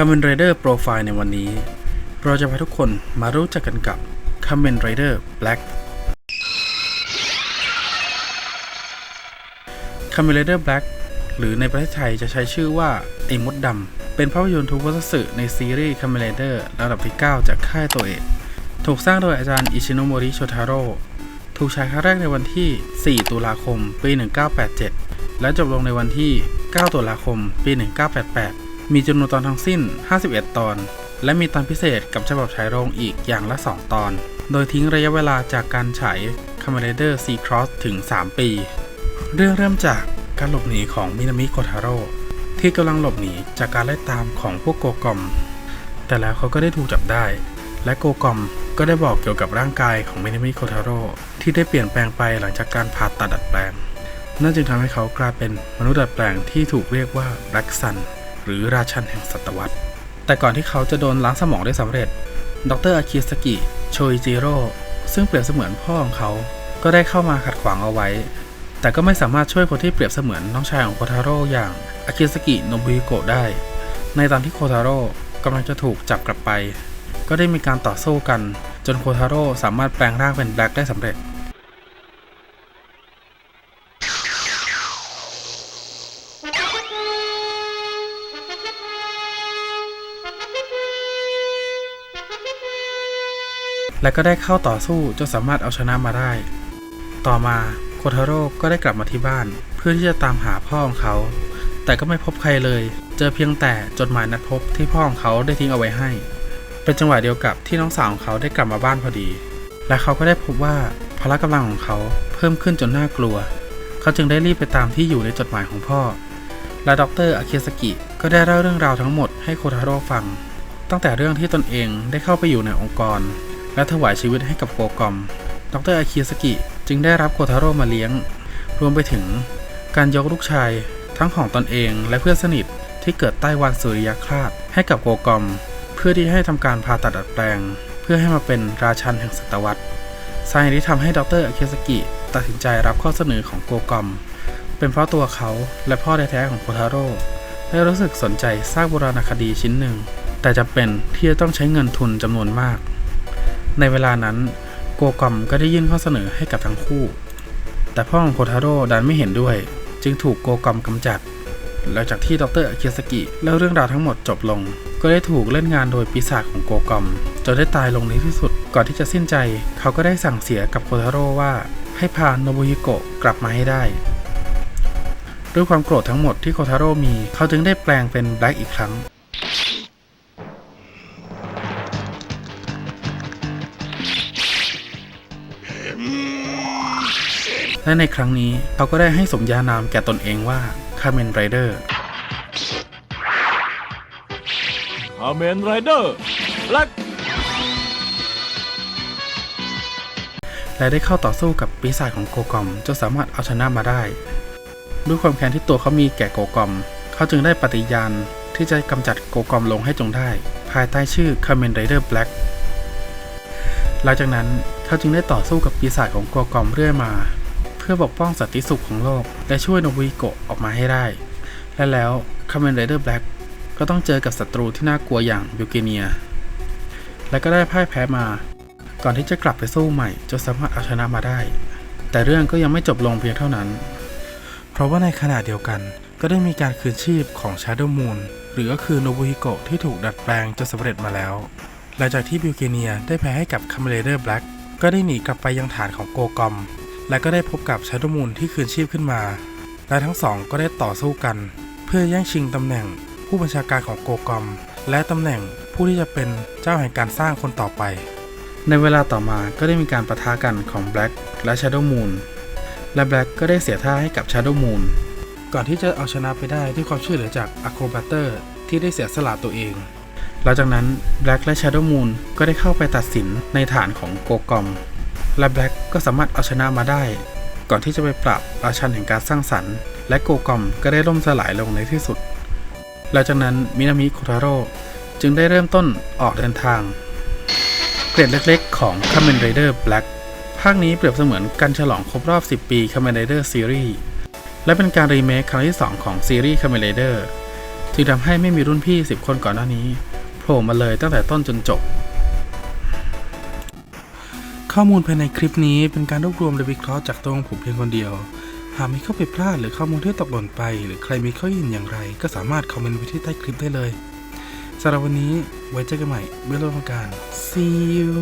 Kamen Rider Profile ในวันนี้ เราจะพาทุกคนมารู้จักกันกับ Kamen Rider Black Kamen Rider Black หรือในประเทศไทยจะใช้ชื่อว่าไอ้มดดำเป็นภาพยนตร์ทุกวัตสึในซีรีส์ Kamen Rider ระดับที่ 9 จากค่ายตัวเอกถูกสร้างโดยอาจารย์อิชิโนโมริโชทาโร่ถูกฉายครั้งแรกในวันที่ 4 ตุลาคม ปี 1987 และจบลงในวันที่ 9 ตุลาคม ปี 1988 มีจำนวนตอนทั้งสิ้น 51 ตอน และมีตอนพิเศษกับฉบับฉายโรงอีกอย่างละ 2 ตอน โดยทิ้งระยะเวลาจากการฉาย Kamen Rider C Cross ถึง 3 ปี เรื่องเริ่มจากการหลบหนีของมินามิโคทาโร่ที่กำลังหลบหนีจากการไล่ตามของพวกโกกอม แต่แล้วเขาก็ได้ถูกจับได้ และโกกอมก็ได้บอกเกี่ยวกับร่างกายของมินามิโคทาโร่ที่ได้เปลี่ยนแปลงไปหลังจากการผ่าตัดดัดแปลงนั่นจึงทำให้เขากลายเป็นมนุษย์ดัดแปลงที่ถูกเรียกว่าแบล็กซัน หรือราชันแห่งศตวรรษ แต่ก่อนที่เขาจะโดนล้างสมองได้สำเร็จ ดรอากิสกิ โชอิจิโร่ ซึ่งเปรียบเสมือนพ่อของเขา ก็ได้เข้ามาขัดขวางเอาไว้ แต่ก็ไม่สามารถช่วยคนที่เปรียบเสมือนน้องชายของโคทาโร่อย่างอากิสกิโนบุฮิโกะได้ ในตอนที่โคทาโร่กำลังจะถูกจับกลับไป ก็ได้มีการต่อสู้กัน จนโคทาโร่สามารถแปลงร่างเป็นแบล็กได้สำเร็จ และก็ได้เข้าต่อสู้จนสามารถเอาชนะมาได้ ต่อมาโคทาโร่ก็ได้กลับมาที่บ้าน เพื่อที่จะตามหาพ่อของเขา แต่ก็ไม่พบใครเลย เจอเพียงแต่จดหมายนัดพบที่พ่อของเขาได้ทิ้งเอาไว้ให้ เป็นจังหวะเดียวกับที่น้องสาวของเขาได้กลับมาบ้านพอดี และเขาก็ได้พบว่าพละกำลังของเขาเพิ่มขึ้นจนน่ากลัว เขาจึงได้รีบไปตามที่อยู่ในจดหมายของพ่อ และดรอากิสกิก็ได้เล่าเรื่องราวทั้งหมดให้โคทาโร่ฟัง ตั้งแต่เรื่องที่ตนเองได้เข้าไปอยู่ในองค์กร และถวายชีวิตให้กับโกกอม ดรอากิสกิจึงได้รับโคทาโร่มาเลี้ยง รวมไปถึงการยกลูกชายทั้งของตนเองและเพื่อนสนิทที่เกิดใต้วันสุริยคราสให้กับโกกอม เพื่อที่ให้ทำการผ่าตัดดัดแปลง เพื่อให้มาเป็นราชันแห่งศตวรรษสาเหตุที่ทำให้ดรอากิสกิตัดสินใจรับข้อเสนอของโกกอม เป็นเพราะตัวเขาและพ่อแท้ๆของโคทาโร่ได้รู้สึกสนใจสร้างโบราณคดีชิ้นหนึ่ง แต่จำเป็นที่จะต้องใช้เงินทุนจำนวนมาก ในเวลานั้นโกกอมก็ได้ยื่นข้อเสนอให้กับทั้งคู่ แต่พ่อของโคทาโร่ดันไม่เห็นด้วย จึงถูกโกกอมกำจัด หลังจากที่ดรอากิสกิเล่าเรื่องราวทั้งหมดจบลง ก็ได้ถูกเล่นงานโดยปีศาจของโกกอมจนได้ตายลงในที่สุด ก่อนที่จะสิ้นใจ เขาก็ได้สั่งเสียกับโคทาโร่ว่า ให้พาโนบุฮิโกะกลับมาให้ได้ด้วยความโกรธทั้งหมดที่โคทาโร่มี เขาจึงได้แปลงเป็นแบล็กอีกครั้ง และในครั้งนี้เขาก็ได้ให้สมญานามแก่ตนเองว่าคาเมนไรเดอร์คาเมนไรเดอร์แบล็กและได้เข้าต่อสู้กับปีศาจของโกกอมจนสามารถเอาชนะมาได้ ด้วยความแค้นที่ตัวเขามีแก่โกกอม เขาจึงได้ปฏิญาณที่จะกำจัดโกกอมลงให้จงได้ ภายใต้ชื่อ Kamen Rider Black หลังจากนั้นเขาจึงได้ต่อสู้กับปีศาจของโกกอมเรื่อยมาเพื่อปกป้องสันติสุขของโลก และช่วยโนบุฮิโกะออกมาให้ได้ และแล้ว Kamen Rider Black ก็ต้องเจอกับศัตรูที่น่ากลัวอย่างบิลเกเนีย และก็ได้พ่ายแพ้มา ก่อนที่จะกลับไปสู้ใหม่จนสามารถเอาชนะมาได้ แต่เรื่องก็ยังไม่จบลงเพียงเท่านั้น เพราะว่าในขณะเดียวกันก็ได้มีการคืนชีพของ Shadow Moon หรือก็คือโนบุฮิโกะที่ถูกดัดแปลงจนสำเร็จมาแล้ว หลังจากที่บิลเกเนียได้แพ้ให้กับคัมเบเดอร์แบล็กก็ได้หนีกลับไปยังฐานของโกกอม และก็ได้พบกับ Shadow Moon ที่คืนชีพขึ้นมา และทั้งสองก็ได้ต่อสู้กัน เพื่อแย่งชิงตำแหน่งผู้บัญชาการของโกกอม และตำแหน่งผู้ที่จะเป็นเจ้าแห่งการสร้างคนต่อไป ในเวลาต่อมาก็ได้มีการประทะกันของ Black และ Shadow Moon และ Black ก็ได้เสียท่าให้กับ Shadow Moon ก่อนที่จะเอาชนะไปได้ด้วยความช่วยเหลือจาก a c r o b a t e r ที่ได้เสียสละตัวเอง หลังจากนั้น Black และ Shadow Moon ก็ได้เข้าไปตัดสินในฐานของโกกอม และ Black ก็สามารถเอาชนะมาได้ ก่อนที่จะไปปราบราชันแห่งการสร้างสรรค์ และโกกอมก็ได้ล่มสลายลงในที่สุด หลังจากนั้นมินามิโคทาโร่จึงได้เริ่มต้นออกเดินทาง เกรดเล็กๆ ของ Kamen Rider Black ภาคนี้เปรียบเสมือนการฉลองครบรอบ 10 ปี Kamen Rider Series และเป็นการรีเมคครั้งที่ 2 ของซีรีส์ Kamen Rider ทจึงทำให้ไม่มีรุ่นพี่ 10 คนก่อนหน้านี้โผล่มาเลยตั้งแต่ต้นจนจบ ข้อมูลภายในคลิปนี้เป็นการรวบรวมและวิเคราะห์จากตัวของผมเพียงคนเดียว หากมีข้อผิดพลาดหรือข้อมูลที่ตกหล่นไป หรือใครมีข้อคิดเห็นอย่างไร ก็สามารถคอมเมนต์ไว้ที่ใต้คลิปได้เลยสำหรับวันนี้ไว้เจอกันใหม่เมื่องต้นของการ see you